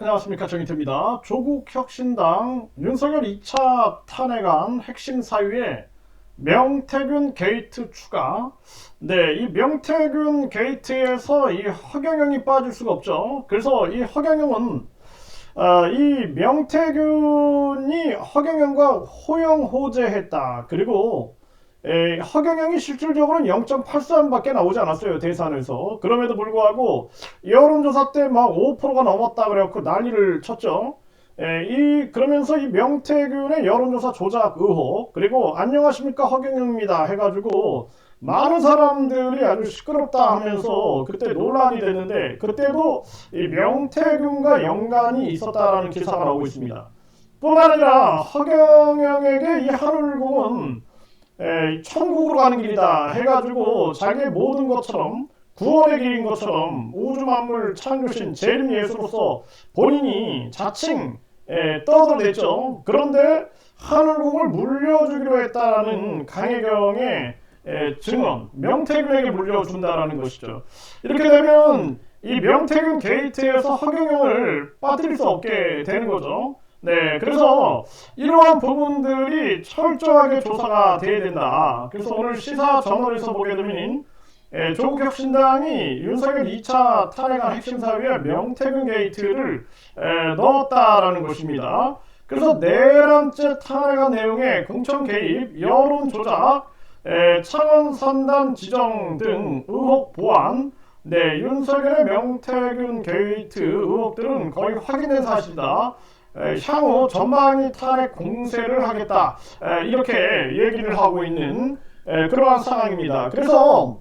안녕하십니까 정희태입니다. 조국 혁신당 윤석열 2차 탄핵안 핵심 사유에 명태균 게이트 추가. 네, 이 명태균 게이트에서 이 허경영이 빠질 수가 없죠. 그래서 이 허경영은 어, 이 명태균이 허경영과 호영호재했다. 그리고 에, 허경영이 실질적으로는 0.83밖에 나오지 않았어요 대산에서. 그럼에도 불구하고 여론조사 때 막 5%가 넘었다 그래갖고 난리를 쳤죠. 에, 이 그러면서 이 명태균의 여론조사 조작 의혹 그리고 안녕하십니까 허경영입니다 해가지고 많은 사람들이 아주 시끄럽다 하면서 그때 논란이 됐는데 그때도 이 명태균과 연관이 있었다라는 기사가 나오고 있습니다. 뿐만 아니라 허경영에게 이 하늘궁은 에, 천국으로 가는 길이다 해가지고 자기의 모든 것처럼 구원의 길인 것처럼 우주 만물 창조신 재림 예수로서 본인이 자칭 에, 떠들어댔죠. 그런데 하늘궁을 물려주기로 했다라는 강혜경의 에, 증언, 명태균에게 물려준다라는 것이죠. 이렇게 되면 이 명태균 게이트에서 허경영을 빠뜨릴 수 없게 되는 거죠. 네, 그래서 이러한 부분들이 철저하게 조사가 돼야 된다. 그래서 오늘 시사 저널에서 보게 되면 예, 조국 혁신당이 윤석열 2차 탄핵안 핵심 사유에 명태균 게이트를 에, 넣었다라는 것입니다. 그래서 내란죄 탄핵안 내용에 공천 개입, 여론 조작, 에, 창원 산단 지정 등 의혹 보완, 네, 윤석열의 명태균 게이트 의혹들은 거의 확인된 사실이다. 에, 향후 전방위 탄핵 공세를 하겠다 에, 이렇게 얘기를 하고 있는 에, 그러한 상황입니다. 그래서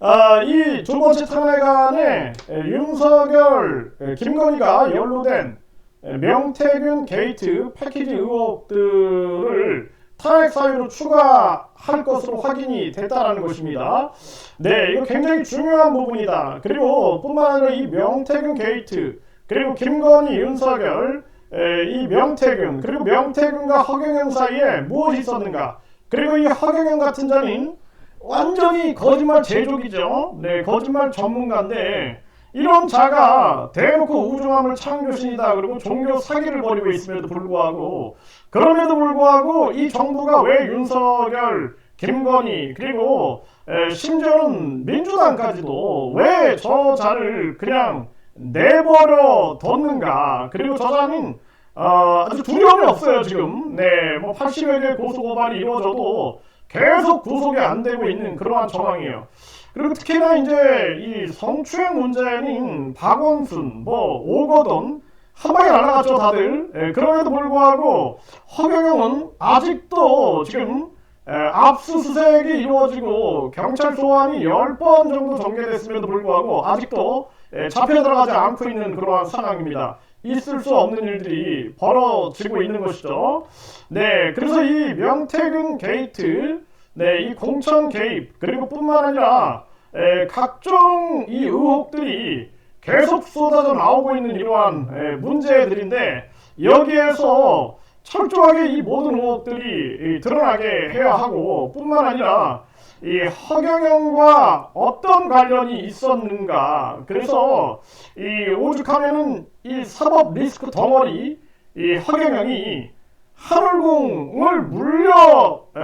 아, 이두 번째 탄핵안에 에, 윤석열, 에, 김건희가 연루된 에, 명태균 게이트 패키지 의혹들을 탄핵 사유로 추가할 것으로 확인이 됐다라는 것입니다. 네, 이거 굉장히 중요한 부분이다. 그리고 뿐만 아니라 이 명태균 게이트 그리고 김건희, 윤석열, 에, 이 명태균, 그리고 명태균과 허경영 사이에 무엇이 있었는가? 그리고 이 허경영 같은 자는 완전히 거짓말 제조기죠. 네, 거짓말 전문가인데 이런 자가 대놓고 우주함을 창조신이다. 그리고 종교 사기를 벌이고 있음에도 불구하고 그럼에도 불구하고 이 정부가 왜 윤석열, 김건희 그리고 에, 심지어는 민주당까지도 왜 저 자를 그냥 내버려 뒀는가. 그리고 저자는 어, 아주 두려움이 없어요 지금. 네, 뭐 80여 개 고소 고발이 이루어져도 계속 구속이 안 되고 있는 그러한 정황이에요. 그리고 특히나 이제 이 성추행 문제는 박원순, 뭐 오거돈 한 방에 날아갔죠 다들. 예, 그럼에도 불구하고 허경영은 아직도 지금 에, 압수수색이 이루어지고 경찰 소환이 10번 정도 전개됐음에도 불구하고 아직도 에, 잡혀 들어가지 않고 있는 그러한 상황입니다. 있을 수 없는 일들이 벌어지고 있는 것이죠. 네, 그래서 이 명태균 게이트, 네, 이 공천 개입, 그리고 뿐만 아니라 에, 각종 이 의혹들이 계속 쏟아져 나오고 있는 이러한 에, 문제들인데 여기에서 철저하게 이 모든 의혹들이 이, 드러나게 해야 하고 뿐만 아니라 이 허경영과 어떤 관련이 있었는가. 그래서 이 오죽하면은 이 사법 리스크 덩어리 이 허경영이 하늘궁을 물려 에,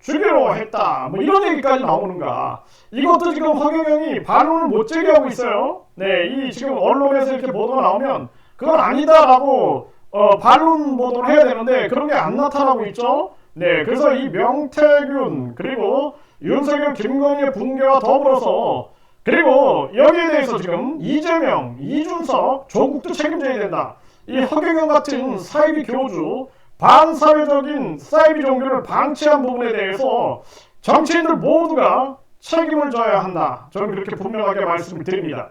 주기로 했다. 뭐 이런 얘기까지 나오는가. 이것도 지금 허경영이 반론을 못 제기하고 있어요. 네 이 지금 언론에서 이렇게 보도가 나오면 그건 아니다라고 어, 반론 보도를 해야 되는데 그런 게 안 나타나고 있죠. 네, 그래서 이 명태균 그리고 윤석열, 김건희의 붕괴와 더불어서 그리고 여기에 대해서 지금 이재명, 이준석, 조국도 책임져야 된다. 이 허경영 같은 사이비 교주 반사회적인 사이비 종교를 방치한 부분에 대해서 정치인들 모두가 책임을 져야 한다. 저는 그렇게 분명하게 말씀을 드립니다.